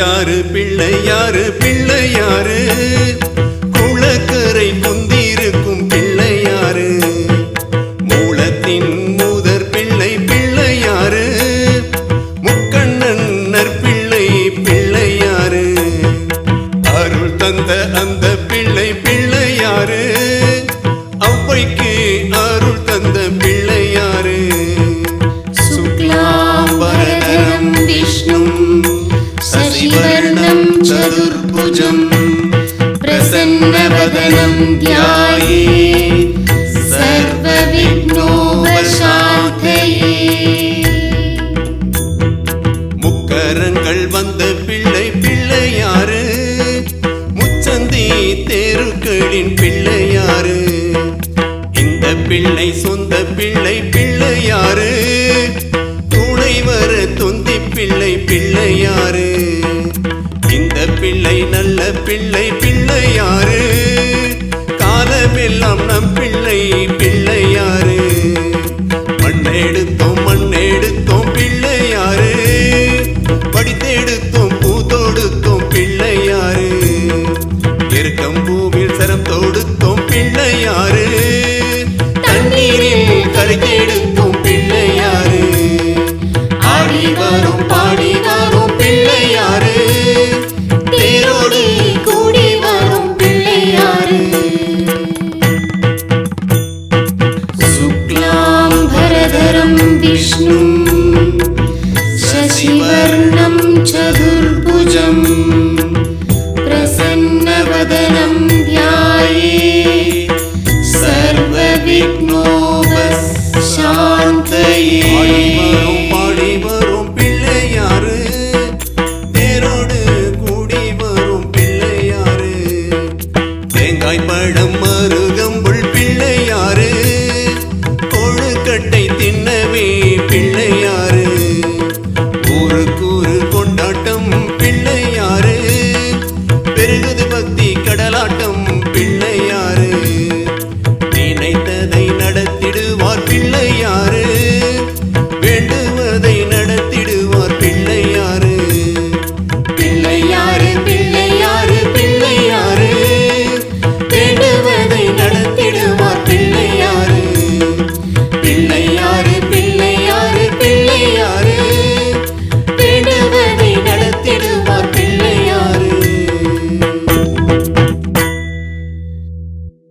பிள்ளையாரு பிள்ளையாரு பிள்ளையாரு. குளக்கரை குந்திருக்கும் பிள்ளையாரு. மூலத்தின் மூதர் பிள்ளை பிள்ளையாரு. முக்கண்ணன்னர் பிள்ளை பிள்ளையாரு. அருள் தந்த அந்த பிள்ளை பிள்ளையாரு. அவ்வைக்கு அருள் தந்த शशिवर्णं चतुर्भुजं प्रसन्नवदनं ध्याये सर्वविघ्नोपशान्तये முக்கரங்கள் வந்த பிள்ளை பிள்ளையாரு முச்சந்தி தேருக்களின் பிள்ளையாரு இந்த பிள்ளை சொந்த பிள்ளை பிள்ளையாரு துணை வர தொந்தி பிள்ளை பிள்ளையாரு இந்த பிள்ளை நல்ல பிள்ளை பிள்ளையாறு காலமெல்லாம் நம் பிள்ளை பிள்ளையாறு மண்ணெடுத்தோம் மண்ணெடுத்தோம் பிள்ளையாறு படித்தெடுத்தோம் பூத்தொடுத்தோம் பிள்ளையாறு எருக்கம் பூவில் சரம் தொடுத்தோம் பிள்ளையாறு विष्णुं शशिवर्णं चतुर्भुजं प्रसन्नवदनं ध्याये सर्वविघ्नोपशान्तये பெருகுது பக்தி கடலாட்டம்.